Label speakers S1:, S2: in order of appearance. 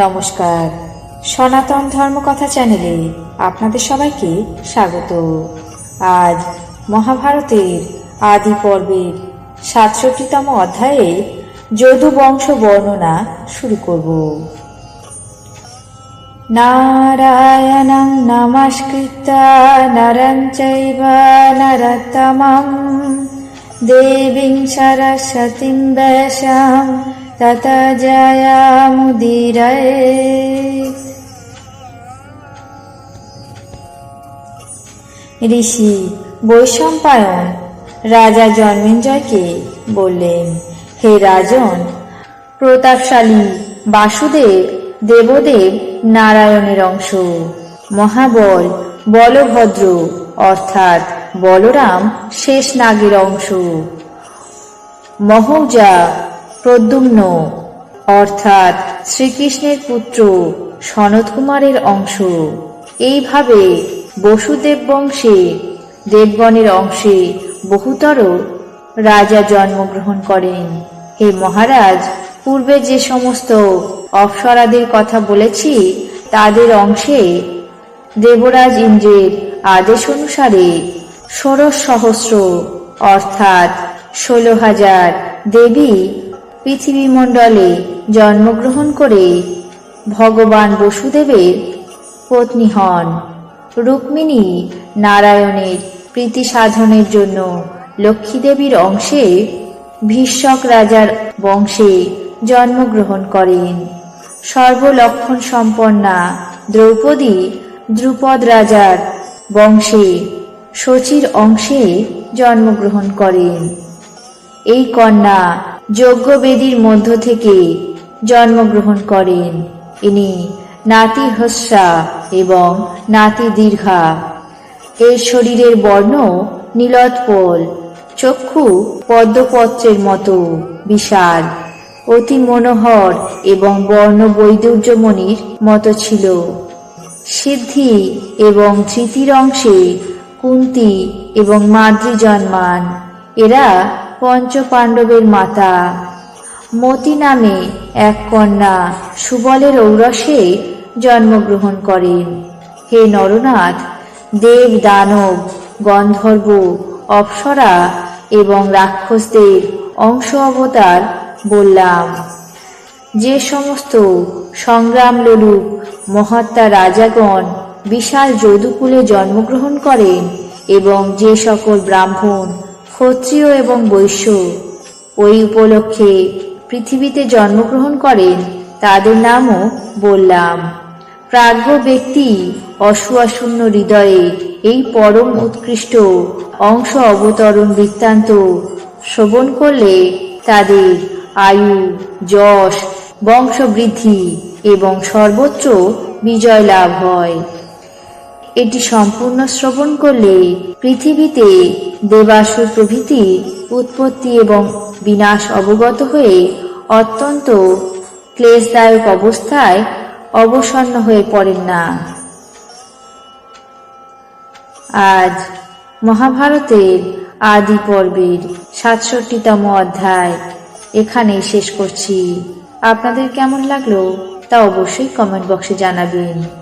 S1: নমস্কার। সনাতন ধর্মকথা চ্যানেলে আপনাদের সবাইকে স্বাগত। আজ মহাভারতের আদি পর্বের সাতষট্টিতম অধ্যায়ে যদু বংশ বর্ণনা শুরু করব। নারায়ণং নমস্কৃত্য নরং চৈব নরতমম দেবীং সরস্বতীং বেশাম তত জয়ামুদিরয়ে ঋষি বৈশম্পায়ন, রাজা জন্মেঞ্জয়কে বললেন, হে রাজন, প্রতাপশালী বাসুদেব, দেবদেব নারায়ণের অংশ। মহাবল বলভদ্র, অর্থাৎ বলরাম শেষ নাগের অংশ। মহৌজা প্রদ্যুম্ন। অর্থাৎ শ্রীকৃষ্ণের পুত্র সনত কুমারের অংশ। এইভাবে বসুদেব বংশে দেবগণের অংশে বহুতর রাজা জন্মগ্রহণ করেন। হে মহারাজ, পূর্বে যে সমস্ত অপ্সরাদের কথা বলেছি, তাদের অংশে দেবরাজ ইন্দ্রের আদেশ অনুসারে ষোড়শ সহস্র, অর্থাৎ ষোলো হাজার দেবী পৃথিবীমণ্ডলে জন্মগ্রহণ করে ভগবান বসুদেবের পত্নী হন। রুক্মিণী নারায়ণের প্রীতি সাধনের জন্য লক্ষ্মীদেবীর অংশে ভীষ্মক রাজার বংশে জন্মগ্রহণ করেন। সর্বলক্ষণ সম্পন্না দ্রৌপদী দ্রুপদ রাজার বংশে শচীর অংশে জন্মগ্রহণ করেন। এই কন্যা যজ্ঞবেদীর মধ্য থেকে জন্মগ্রহণ করেন। ইনি নাতি হস্যা এবং নাতি দীর্ঘা। এর শরীরের বর্ণ নীলোৎপল, চক্ষু পদ্মপত্রের মতো বিশাল, অতি মনোহর এবং বর্ণ বৈদুর্যমণির মতো ছিল। সিদ্ধি এবং ধৃতির অংশে কুন্তি এবং মাদ্রি জন্মান। এরা পঞ্চ পাণ্ডবের মাতা। মতি নামে এক কন্যা সুবলের ঔরসে জন্মগ্রহণ করেন। হে নরনাথ, দেব দানব, গন্ধর্ব, অপ্সরা এবং রাক্ষসদের অংশ অবতার বললাম, যে সমস্ত সংগ্রাম লোলুপ মহাত্মা রাজাগণ বিশাল যদুকুলে জন্মগ্রহণ করেন এবং যে সকল ব্রাহ্মণ ক্ষত্রিয় এবং বৈশ্য। ওই উপলক্ষে পৃথিবীতে জন্মগ্রহণ করেন তাদের নামও বললাম। প্রাজ্ঞ ব্যক্তি অসুয়াশূন্য হৃদয়ে এই পরম উৎকৃষ্ট অংশ অবতরণ বৃত্তান্ত শ্রবণ করলে তাদের আয়ু, যশ, বংশবৃদ্ধি এবং সর্বোচ্চ বিজয় লাভ হয়। এটি সম্পূর্ণ শ্রবণ করলে পৃথিবীতে দেবাসুর প্রভৃতি উৎপত্তি এবং বিনাশ অবগত হয়ে অত্যন্ত ক্লেশদায়ক অবস্থায় অবসন্ন হয়ে পড়েন না। আজ মহাভারতের আদি পর্বের সাতষট্টিতম অধ্যায় এখানেই শেষ করছি। আপনাদের কেমন লাগল তা অবশ্যই কমেন্ট বক্সে জানাবেন।